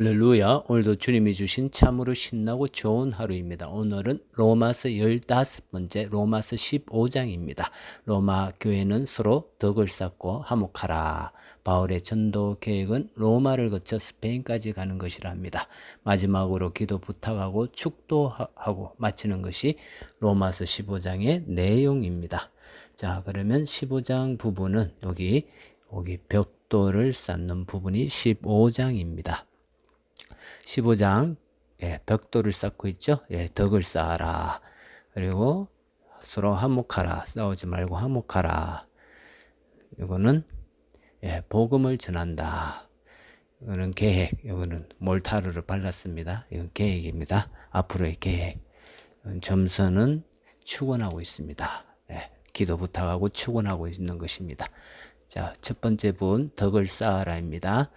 할렐루야. 오늘도 주님이 주신 참으로 신나고 좋은 하루입니다. 오늘은 로마서 15번째 로마서 15장입니다. 로마 교회는 서로 덕을 쌓고 화목하라. 바울의 전도 계획은 로마를 거쳐 스페인까지 가는 것이라 합니다. 마지막으로 기도 부탁하고 축도하고 마치는 것이 로마서 15장의 내용입니다. 자, 그러면 15장 부분은 여기 여기 벽돌을 쌓는 부분이 15장입니다. 15장 예, 벽돌을 쌓고 있죠. 예, 덕을 쌓아라. 그리고 서로 화목하라. 싸우지 말고 화목하라. 이거는 예, 복음을 전한다. 이거는 계획. 이거는 몰타르를 발랐습니다. 이건 계획입니다. 앞으로의 계획. 점선은 축원하고 있습니다. 예, 기도 부탁하고 축원하고 있는 것입니다. 자, 첫 번째 분 덕을 쌓아라입니다.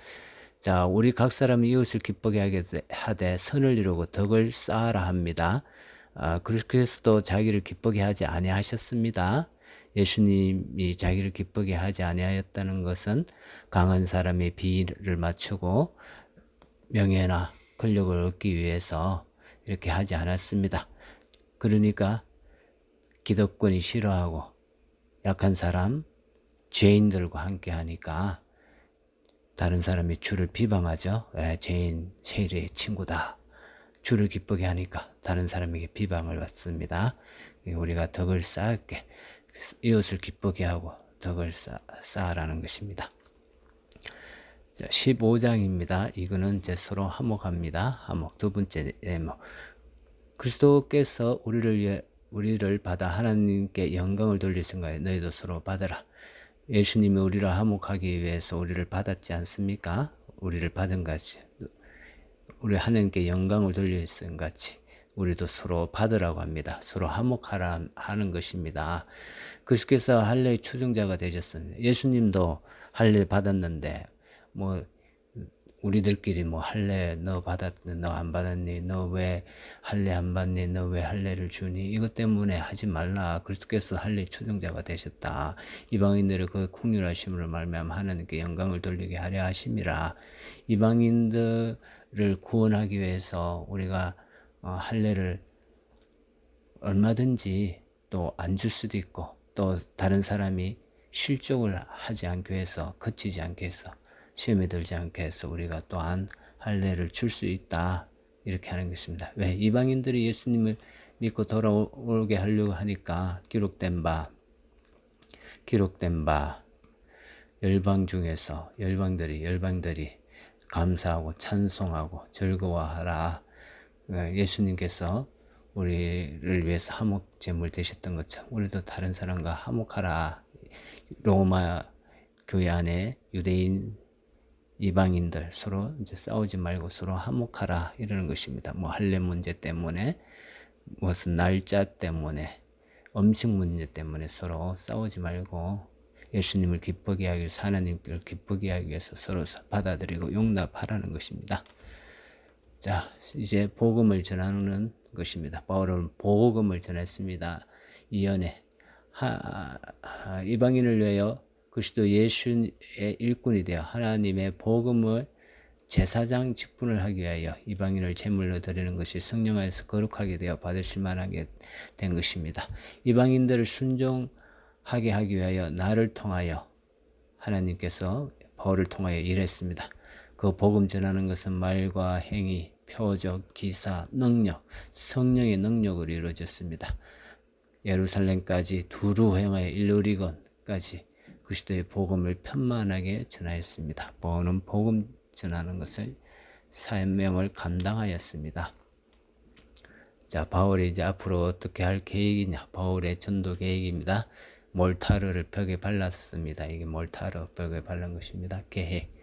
자, 우리 각 사람이 이웃을 기쁘게 하게 되- 하되 선을 이루고 덕을 쌓아라 합니다. 아, 해서도 자기를 기쁘게 하지 아니하셨습니다. 예수님이 자기를 기쁘게 하지 아니하였다는 것은 강한 사람의 비를 맞추고 명예나 권력을 얻기 위해서 이렇게 하지 않았습니다. 그러니까 기득권이 싫어하고 약한 사람, 죄인들과 함께 하니까 다른 사람이 주를 비방하죠. 왜 죄인 세리의 친구다. 주를 기쁘게 하니까 다른 사람에게 비방을 받습니다. 우리가 덕을 쌓게 이웃을 기쁘게 하고 덕을 쌓, 쌓으라는 것입니다. 자, 15장입니다. 이거는 이제 서로 화목합니다. 화목 두 번째 예목. 그리스도께서 우리를 위해 우리를 받아 하나님께 영광을 돌리신가요? 너희도 서로 받아라. 예수님이 우리를 화목하기 위해서 우리를 받았지 않습니까? 우리를 받은 같이 우리 하나님께 영광을 돌리신 같이 우리도 서로 받으라고 합니다. 서로 화목하라 하는 것입니다. 그리스도께서 할례의 추종자가 되셨습니다. 예수님도 할례 받았는데 뭐 우리들끼리 뭐 할례 너 받았니 너 안 받았니? 너 왜 할례 안 받니? 너 왜 할례를 주니? 이것 때문에 하지 말라. 그리스도께서 할례 추종자가 되셨다. 이방인들의 그 국률하심으로 말미암아 하나님께 영광을 돌리게 하려 하심이라. 이방인들을 구원하기 위해서 우리가 어, 할례를 얼마든지 또 안 줄 수도 있고 또 다른 사람이 실족을 하지 않게 해서 거치지 않게 해서 시험에 들지 않게 해서 우리가 또한 할례를 줄 수 있다. 이렇게 하는 것입니다. 왜? 이방인들이 예수님을 믿고 돌아오게 하려고 하니까 기록된 바 기록된 바 열방 중에서 열방들이 열방들이 감사하고 찬송하고 즐거워하라. 어, 예수님께서 우리를 위해서 화목 제물 되셨던 것처럼 우리도 다른 사람과 화목하라. 로마 교회 안에 유대인 이방인들 서로 이제 싸우지 말고 서로 화목하라 이러는 것입니다. 뭐 할례 문제 때문에 무슨 날짜 때문에 음식 문제 때문에 서로 싸우지 말고 예수님을 기쁘게 하기 위해서 하나님을 기쁘게 하기 위해서 서로 받아들이고 용납하라는 것입니다. 자, 이제 복음을 전하는 것입니다. 바울은 복음을 전했습니다. 이연에 이방인을 위하여 그리스도 예수의 일꾼이 되어 하나님의 복음을 제사장 직분을 하기 위하여 이방인을 제물로 드리는 것이 성령 안에서 거룩하게 되어 받으실 만하게 된 것입니다. 이방인들을 순종하게 하기 위하여 나를 통하여 하나님께서 바울을 통하여 일했습니다. 그 복음 전하는 것은 말과 행위, 표적, 기사, 능력, 성령의 능력으로 이루어졌습니다. 예루살렘까지 두루 행하여 일루리건까지 그리스도의 복음을 편만하게 전하였습니다. 바울은 복음 전하는 것을 사명을 감당하였습니다. 자, 바울이 이제 앞으로 어떻게 할 계획이냐? 바울의 전도 계획입니다. 몰타르를 벽에 발랐습니다. 이게 몰타르 벽에 바른 것입니다. 계획.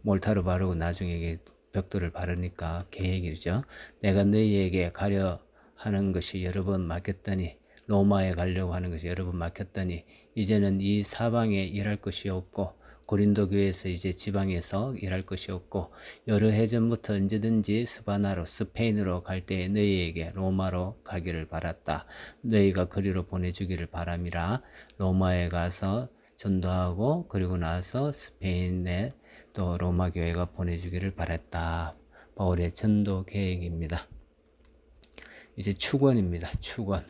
몰타르 바르고 나중에 이게 벽돌을 바르니까 계획이죠. 내가 너희에게 가려 하는 것이 여러 번 맡겼더니 로마에 가려고 하는 것이 여러 번 막혔더니 이제는 이 사방에 일할 것이 없고 고린도 교회에서 이제 지방에서 일할 것이 없고 여러 해 전부터 언제든지 스바나로 스페인으로 갈 때에 너희에게 로마로 가기를 바랐다. 너희가 거리로 보내주기를 바람이라 로마에 가서 전도하고 그리고 나서 스페인에 또 로마 교회가 보내주기를 바랬다. 바울의 전도 계획입니다. 이제 축원입니다. 축원.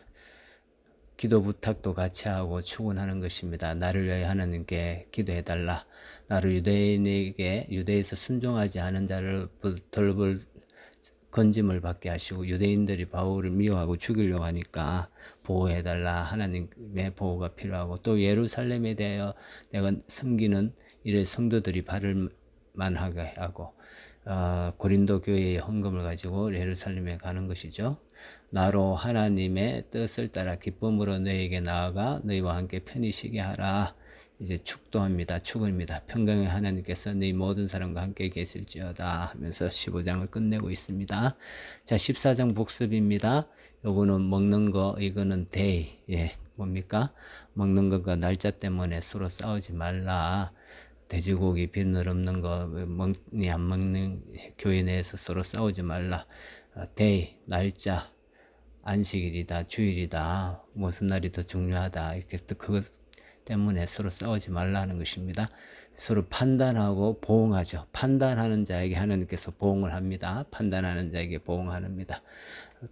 기도 부탁도 같이 하고 축원하는 것입니다. 나를 위하여 하나님께 기도해 달라. 나를 유대인에게 유대에서 순종하지 않은 자를 덜벌 건짐을 받게 하시고 유대인들이 바울을 미워하고 죽이려고 하니까 보호해 달라. 하나님의 보호가 필요하고 또 예루살렘에 대하여 내가 섬기는 이래 성도들이 발을 만하게 하고 어, 고린도 교회의 헌금을 가지고 예루살렘에 가는 것이죠. 나로 하나님의 뜻을 따라 기쁨으로 너에게 나아가 너희와 함께 편히 쉬게 하라. 이제 축도합니다. 축원입니다. 평강의 하나님께서 너희 모든 사람과 함께 계실지어다 하면서 15장을 끝내고 있습니다. 자, 14장 복습입니다. 요거는 먹는 거, 이거는 데이. 예, 뭡니까? 먹는 것과 날짜 때문에 서로 싸우지 말라. 돼지고기 비늘 없는 거 먹니 안 먹는 교회 내에서 서로 싸우지 말라. 어, 데이 날짜 안식일이다 주일이다 무슨 날이 더 중요하다 이렇게 또 그것 때문에 서로 싸우지 말라는 것입니다. 서로 판단하고 보응하죠. 판단하는 자에게 하나님께서 보응을 합니다. 판단하는 자에게 보응합니다.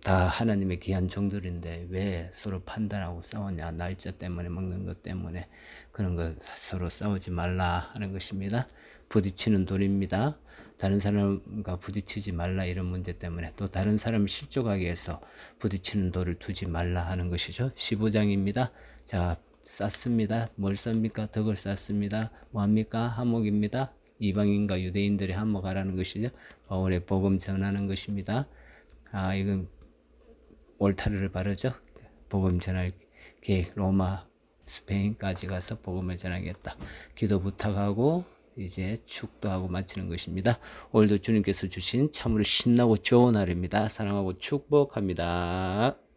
다 하나님의 귀한 종들인데 왜 서로 판단하고 싸우냐? 날짜 때문에 먹는 것 때문에 그런 거 서로 싸우지 말라 하는 것입니다. 부딪히는 돌입니다. 다른 사람과 부딪히지 말라 이런 문제 때문에 또 다른 사람을 실족하게 해서 부딪히는 돌을 두지 말라 하는 것이죠. 15장입니다. 자, 쌌습니다. 뭘 쌉니까? 덕을 쌌습니다. 뭐합니까? 한목입니다. 이방인과 유대인들이 한목하라는 것이죠. 바울의 복음 전하는 것입니다. 아, 이건 올타르를 바르죠. 복음 전할 계획 로마 스페인까지 가서 복음을 전하겠다. 기도 부탁하고 이제 축도 하고 마치는 것입니다. 오늘도 주님께서 주신 참으로 신나고 좋은 하루입니다. 사랑하고 축복합니다.